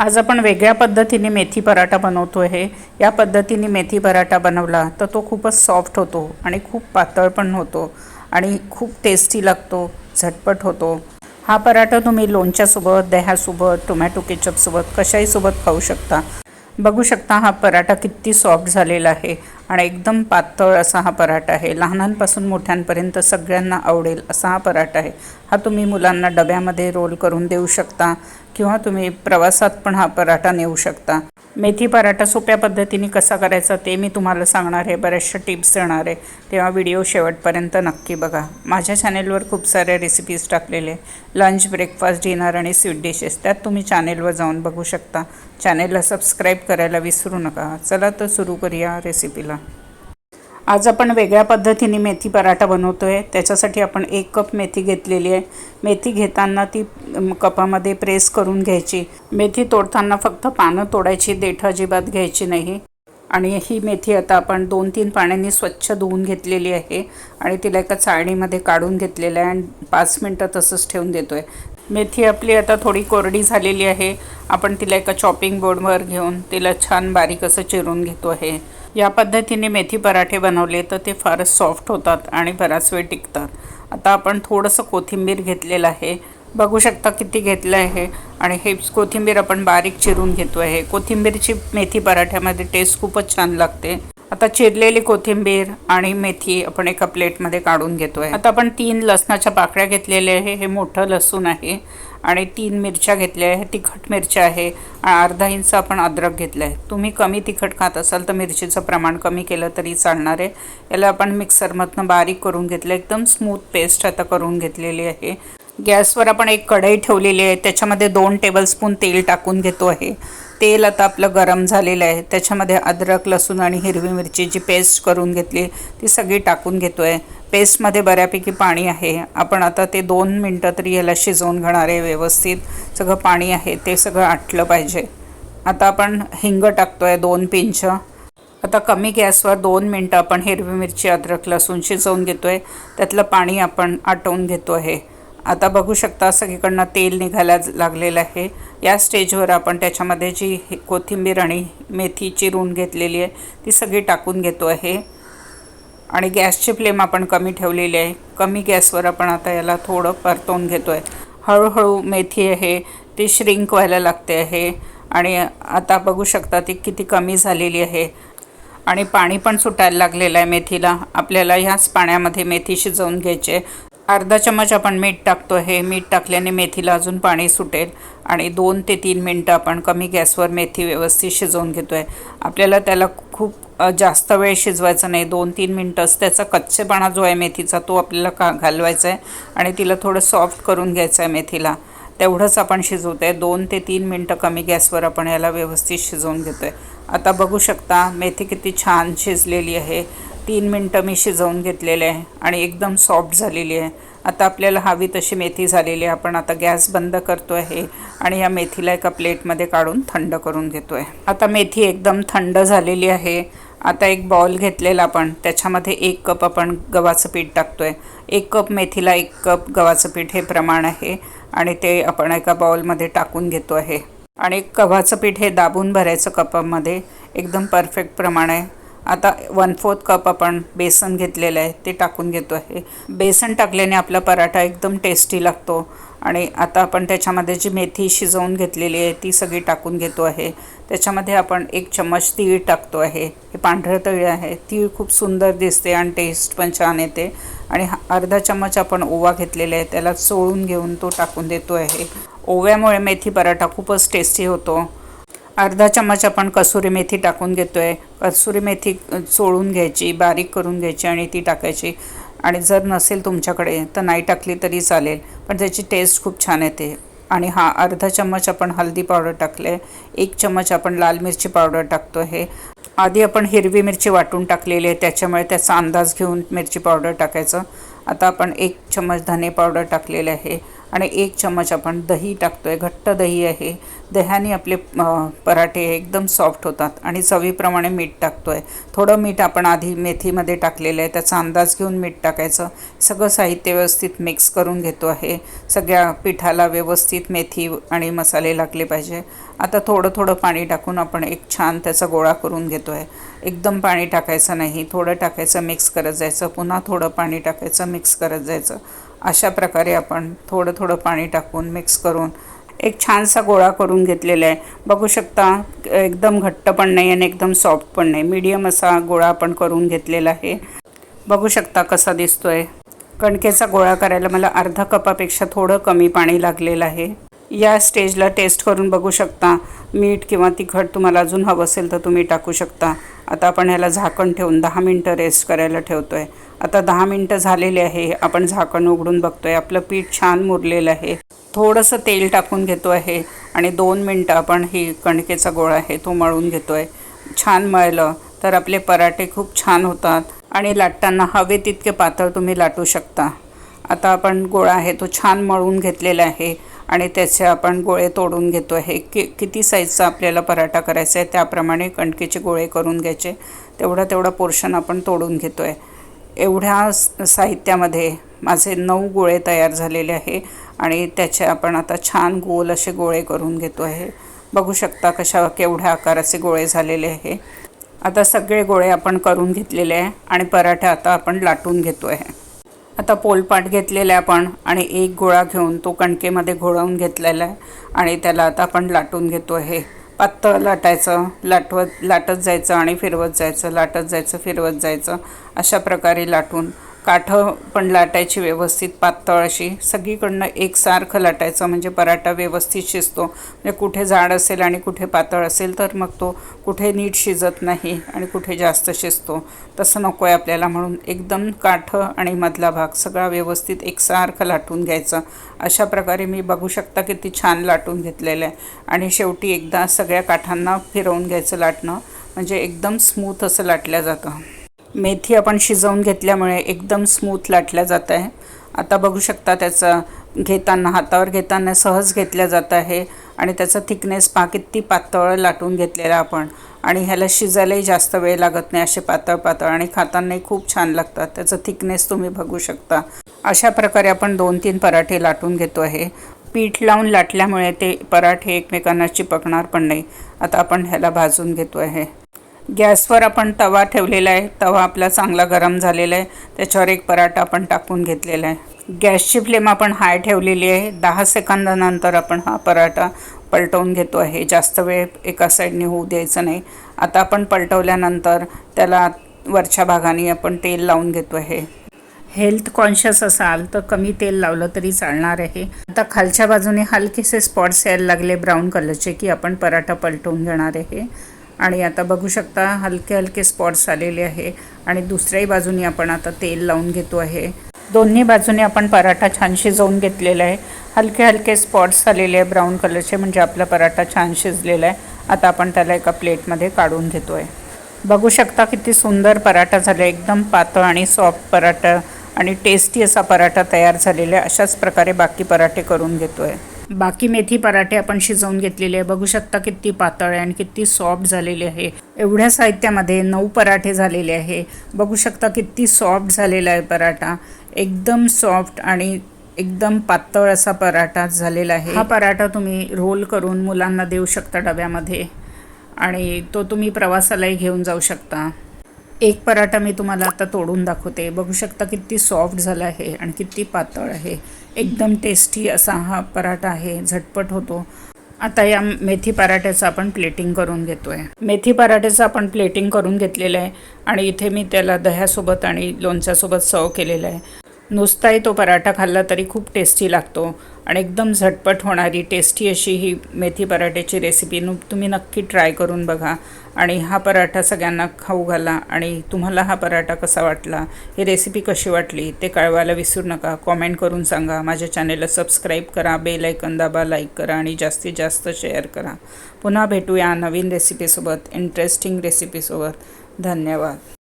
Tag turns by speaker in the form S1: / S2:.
S1: आज आपण वेगळ्या पद्धतीने मेथी पराठा बनवतो आहे या पद्धतीने मेथी पराठा बनवला तर तो खूपच सॉफ्ट होतो आणि खूप पातळ पण होतो आणि खूप टेस्टी लागतो झटपट होतो. हा पराठा तुम्ही लोणच्यासोबत दह्यासोबत टोमॅटो केचपसोबत कशाहीसोबत खाऊ शकता. बघू शकता हा पराठा किती सॉफ्ट झालेला आहे. आणि एकदम पातळ असा हा पराठा आहे. लहानांपासून मोठ्यांपर्यंत सगळ्यांना आवडेल असा हा पराठा आहे. हा तुम्ही मुलांना डब्यामध्ये रोल करून देऊ शकता किंवा तुम्ही प्रवासात पण हा पराठा नेऊ शकता. मेथी पराठा सोप्या पद्धतीने कसा करायचा ते मी तुम्हाला सांगणार आहे. बऱ्याचशा टिप्स देणार आहे. तेव्हा व्हिडिओ शेवटपर्यंत नक्की बघा. माझ्या चॅनेलवर खूप साऱ्या रेसिपीज टाकलेले लंच ब्रेकफास्ट डिनर आणि स्वीट डिशेस त्यात तुम्ही चॅनेलवर जाऊन बघू शकता. चॅनेलला सबस्क्राईब करायला विसरू नका. चला तर सुरू करूया रेसिपीला आज आपण वेगळ्या पद्धतीने मेथी पराठा बनवतो आहे त्याच्यासाठी आपण एक कप मेथी घेतलेली आहे. मेथी घेताना ती कपामध्ये प्रेस करून घ्यायची. मेथी तोडताना फक्त पानं तोडायची देठ अजिबात घ्यायची नाही. आणि ही मेथी आता आपण दोन तीन पाण्याने स्वच्छ धुवून घेतलेली आहे. आणि तिला एका चाळणीमध्ये काढून घेतलेलं आहे आणि पाच मिनटं तसंच ठेवून देतो आहे मेथी आपली आता थोडी कोरडी झालेली आहे. आपण तिला एका चॉपिंग बोर्डवर घेऊन तिला छान बारीक असं चिरून घेतो आहे. या पद्धतीने मेथी पराठे बनवले तर ते फारच सॉफ्ट होतात आणि बराच वेळ टिकतात. आता आपण थोडंसं कोथिंबीर घेतलेलं आहे. बघू शकता किती घेतलं आहे. आणि हे कोथिंबीर आपण बारीक चिरून घेतो आहे कोथिंबीरची मेथी पराठ्यामध्ये टेस्ट खूपच छान लागते. आता चिरलेली कोथिंबीर आणि मेथी आपण एका प्लेटमध्ये काढून घेतोय. आता आपण तीन लसणाच्या पाकळ्या घेतलेल्या आहे. हे मोठं लसूण आहे आणि तीन मिरच्या घेतल्या आहे तिखट मिरच्या आहे. आणि अर्धा इंच आपण अद्रक घेतलं आहे तुम्ही कमी तिखट खात असाल तर मिरचीचं प्रमाण कमी केलं तरी चालणार आहे. याला आपण मिक्सरमधनं बारीक करून घेतलं. एकदम स्मूथ पेस्ट आता करून घेतलेली आहे. गॅसवर आपण एक कढई ठेवलेली आहे. त्याच्यामध्ये दोन टेबलस्पून तेल टाकून घेतो आहे. तेल आता आपलं गरम झालेलं आहे. त्याच्यामध्ये अद्रक लसूण आणि हिरवी मिरची जी पेस्ट करून घेतली ती सगळी टाकून घेतो आहे पेस्टमध्ये बऱ्यापैकी पाणी आहे. आपण आता ते दोन मिनटं तरी याला शिजवून घेणार आहे व्यवस्थित. सगळं पाणी आहे. ते सगळं आटलं पाहिजे. आता आपण हिंग टाकतो आहे दोन पिंच. आता कमी गॅसवर दोन मिनटं आपण हिरवी मिरची अद्रक लसूण शिजवून घेतो आहे त्यातलं पाणी आपण आटवून घेतो आहे. आता बघू शकता सगळीकडनं तेल निघायला लागलेलं आहे. या स्टेजवर आपण त्याच्यामध्ये जी कोथिंबीर आणि मेथी चिरून घेतलेली आहे ती सगळी टाकून घेतो आहे. आणि गॅसची फ्लेम आपण कमी ठेवलेली आहे. कमी गॅसवर आपण आता याला थोडं परतवून घेतो आहे हळूहळू मेथी आहे ती श्रिंक व्हायला लागते आहे. आणि आता बघू शकता ती किती कमी झालेली आहे. आणि पाणी पण सुटायला लागलेलं आहे मेथीला. आपल्याला ह्याच पाण्यामध्ये मेथी शिजवून घ्यायची. आहे अर्धा चमच आपण मीठ टाकतो. आहे मीठ टाकल्याने मेथीला अजून पाणी सुटेल आणि दोन ते तीन मिनटं आपण कमी गॅसवर मेथी व्यवस्थित शिजवून घेतो आहे आपल्याला त्याला खूप जास्त वेळ शिजवायचा नाही. दोन तीन मिनटंच त्याचा कच्चेपणा जो आहे मेथीचा तो आपल्याला का घालवायचा आहे आणि तिला थोडं सॉफ्ट करून घ्यायचं आहे मेथीला. तेवढंच आपण शिजवतो आहे दोन ते तीन मिनटं कमी गॅसवर आपण याला व्यवस्थित शिजवून घेतो आहे आता बघू शकता मेथी किती छान शिजलेली आहे. तीन मिनटं मी शिजवून घेतलेले आहे आणि एकदम सॉफ्ट झालेली आहे. आता आपल्याला हवी तशी मेथी झालेली आहे. आपण आता गॅस बंद करतो आहे आणि या मेथीला एका प्लेटमध्ये काढून थंड करून घेतो आहे आता मेथी एकदम थंड झालेली आहे. आता एक बॉल घेतलेला आपण. त्याच्यामध्ये एक कप आपण गव्हाचं पीठ टाकतो आहे एक कप मेथीला एक कप गव्हाचं पीठ हे प्रमाण आहे आणि ते आपण एका बॉलमध्ये टाकून घेतो आहे. आणि गव्हाचं पीठ हे दाबून भरायचं कपामध्ये एकदम परफेक्ट प्रमाण आहे. आता वन फोर्थ कप आपण बेसन घेतलेलं आहे ते टाकून घेतो आहे. बेसन टाकल्याने आपला पराठा एकदम टेस्टी लागतो. आणि आता आपण त्याच्यामध्ये जी मेथी शिजवून घेतलेली आहे ती सगळी टाकून घेतो आहे. त्याच्यामध्ये आपण एक चम्मच तीळ टाकतो आहे. हे पांढरं तळी आहे. तीळ खूप सुंदर दिसते आणि टेस्ट पण छान येते. आणि हा अर्धा चम्मच आपण ओवा घेतलेला आहे त्याला चोळून घेऊन तो टाकून देतो आहे. ओव्यामुळे मेथी पराठा खूपच टेस्टी होतो. अर्धा चम्मच आपण कसुरी मेथी टाकून घेतो आहे कसुरी मेथी चोळून घ्यायची बारीक करून घ्यायची आणि ती टाकायची. आणि जर नसेल तुमच्याकडे तर नाही टाकली तरी चालेल. पण त्याची टेस्ट खूप छान येते. आणि हा अर्धा चम्मच आपण हळदी पावडर टाकले एक चम्मच आपण लाल मिरची पावडर टाकतो आहे आधी आपण हिरवी मिरची वाटून टाकलेली आहे. त्याच्यामुळे त्याचा अंदाज घेऊन मिरची पावडर टाकायचं. आता आपण एक चम्मच धने पावडर टाकलेले आहे. आणि एक चमच आपण दही टाकतो आहे घट्ट दही आहे. दह्याने आपले पराठे एकदम सॉफ्ट होतात आणि चवीप्रमाणे मीठ टाकतो आहे थोडं मीठ आपण आधी मेथीमध्ये टाकलेलं आहे त्याचा अंदाज घेऊन मीठ टाकायचं. सगळं साहित्य व्यवस्थित मिक्स करून घेतो आहे. सगळ्या पिठाला व्यवस्थित मेथी आणि मसाले लागले पाहिजे. आता थोडं थोडं पाणी टाकून आपण एक छान त्याचा गोळा करून घेतो आहे एकदम पाणी टाकायचं नाही. थोडं टाकायचं मिक्स करत जायचं. पुन्हा थोडं पाणी टाकायचं मिक्स करत जायचं. अशा प्रकारे आपण थोडं थोडं पाणी टाकून मिक्स करून एक छानसा गोळा करून घेतलेला आहे. बघू शकता एकदम घट्ट पण नाही आणि एकदम सॉफ्ट पण नाही. मीडियम असा गोळा आपण करून घेतलेला आहे. बघू शकता कसा दिसतोय. कणकेचा गोळा करायला मला अर्धा कपापेक्षा थोडं कमी पाणी लागलेलं आहे. या स्टेजला टेस्ट करून बघू शकता. मीठ किंवा तिखट तुम्हाला अजून हवं असेल तर तुम्ही टाकू शकता. आता आपण ह्याला झाकण ठेवून दहा मिनटं रेस्ट करायला ठेवतो आहे आता दहा मिनटं झालेले आहे. आपण झाकण उघडून बघतोय. आपलं पीठ छान मुरलेलं आहे. थोडंसं तेल टाकून घेतो आहे. आणि दोन मिनटं आपण ही कणकेचा गोळा आहे तो मळून घेतो आहे छान मळलं तर आपले पराठे खूप छान होतात. आणि लाटताना हवे तितके पातळ तुम्ही लाटू शकता. आता आपण गोळा आहे तो छान मळून घेतलेला आहे. आणि त्याचे आपण गोळे तोडून घेतो. आहे कि किती साईजचा आपल्याला पराठा करायचा आहे त्याप्रमाणे कणकेचे गोळे करून घ्यायचे. तेवढा तेवढा पोर्शन आपण तोडून घेतो आहे एवढ्या साहित्यामध्ये माझे नऊ गोळे तयार झालेले आहे आणि त्याचे आपण आता छान गोल असे गोळे करून घेतो आहे. बघू शकता कशा केवढ्या आकाराचे गोळे झालेले आहे. आता सगळे गोळे आपण करून घेतलेले आहे आणि पराठा आता आपण लाटून घेतो आहे आता पोलपाट घेतलेला आहे आपण आणि एक गोळा घेऊन तो कणकेमध्ये घोळवून घेतलेला आहे. आणि त्याला आता आपण लाटून घेतो आहे. पातळ लाटायचं. लाटवत लाटत जायचं आणि फिरवत जायचं. लाटत जायचं फिरवत जायचं. अशा प्रकारे लाटून काठं पण लाटायची व्यवस्थित पातळ अशी. सगळीकडनं एकसारखं लाटायचं म्हणजे पराठा व्यवस्थित शिजतो. म्हणजे कुठे जाड असेल आणि कुठे पातळ असेल तर मग तो कुठे नीट शिजत नाही आणि कुठे जास्त शिजतो. तसं नको आहे आपल्याला म्हणून एकदम काठं आणि मधला भाग सगळा व्यवस्थित एकसारखं लाटून घ्यायचं. अशा प्रकारे मी बघू शकता किती छान लाटून घेतलेलं आहे. आणि शेवटी एकदा सगळ्या काठांना फिरवून घ्यायचं लाटणं म्हणजे एकदम स्मूथ असं लाटलं जातं. मेथी आपण शिजवून घेतल्यामुळे एकदम स्मूथ लाटल्या जात आहे. आता बघू शकता त्याचं घेताना हातावर घेताना सहज घेतल्या जात आहे आणि त्याचा थिकनेस पा किती पातळ लाटून घेतलेला आपण. आणि ह्याला शिजायलाही जास्त वेळ लागत नाही असे पातळ पातळ आणि खातानाही खूप छान लागतात. त्याचं थिकनेस तुम्ही बघू शकता. अशा प्रकारे आपण दोन तीन पराठे लाटून घेतो आहे. पीठ लावून लाटल्यामुळे ते पराठे एकमेकांना चिपकणार पण नाही. आता आपण ह्याला भाजून घेतो आहे. गॅसवर आपण तवा ठेवलेला आहे. तवा आपला चांगला गरम झालेला आहे. त्याच्यावर एक पराठा आपण टाकून घेतलेला आहे. गॅसची फ्लेम आपण हाय ठेवलेली आहे. दहा सेकंदानंतर आपण हा पराठा पलटवून घेतो आहे. जास्त वेळ एका साईडने होऊ द्यायचं नाही. आता आपण पलटवल्यानंतर त्याला वरच्या भागाने आपण तेल लावून घेतो आहे. हेल्थ कॉन्शियस असाल तर कमी तेल लावलं तरी चालणार आहे. आता खालच्या बाजूने हलकेसे स्पॉट्स यायला लागले ब्राऊन कलरचे की आपण पराठा पलटवून घेणार आहे. आणि आता बघू शकता हलके हलके स्पॉट्स आलेले आहे. आणि दुसऱ्याही बाजूने आपण आता तेल लावून घेतो आहे. दोन्ही बाजूने आपण पराठा छान शिजवून घेतलेला आहे. हलके हलके स्पॉट्स आलेले आहे ब्राऊन कलरचे म्हणजे आपला पराठा छान शिजलेला आहे. आता आपण त्याला एका प्लेटमध्ये काढून घेतो आहे बघू शकता किती सुंदर पराठा झाला एकदम पातळ आणि सॉफ्ट पराठा आणि टेस्टी असा पराठा तयार झालेला आहे. अशाच प्रकारे बाकी पराठे करून घेतो आहे बाकी मेथी पराठे आपण शिजवून घेतलेले आहे. बघू शकता किती पातळ आहे आणि किती सॉफ्ट झालेले आहे. एवढ्या साहित्यामध्ये नऊ पराठे झालेले आहे. बघू शकता किती सॉफ्ट झालेला आहे पराठा. एकदम सॉफ्ट आणि एकदम पातळ असा पराठा झालेला आहे. हा पराठा तुम्ही रोल करून मुलांना देऊ शकता डब्यामध्ये आणि तो तुम्ही प्रवासालाही घेऊन जाऊ शकता. एक पराठा मी तुम्हाला आता तोडून दाखवते. बघू शकता किती सॉफ्ट झाला आहे आणि किती पातळ आहे. एकदम टेस्टी असा हा पराठा आहे. झटपट होतो. आता या मेथी पराठ्याचं आपण प्लेटिंग करून घेतो आहे मेथी पराठ्याचं आपण प्लेटिंग करून घेतलेलं आहे आणि इथे मी त्याला दह्यासोबत आणि लोणच्यासोबत सर्व केलेलं आहे. नुसताही तो पराठा खाल्ला तरी खूप टेस्टी लागतो आणि एकदम झटपट होणारी टेस्टी अशी ही मेथी पराठ्याची रेसिपी नु तुम्ही नक्की ट्राय करून बघा. आणि हा पराठा सगळ्यांना खाऊ घाला आणि तुम्हाला हा पराठा कसा वाटला ही रेसिपी कशी वाटली ते कळवायला विसरू नका. कॉमेंट करून सांगा. माझ्या चॅनेलला सबस्क्राईब करा बेल ऐकन दाबा लाईक करा आणि जास्तीत जास्त शेअर करा. पुन्हा भेटूया नवीन रेसिपीसोबत इंटरेस्टिंग रेसिपीसोबत धन्यवाद.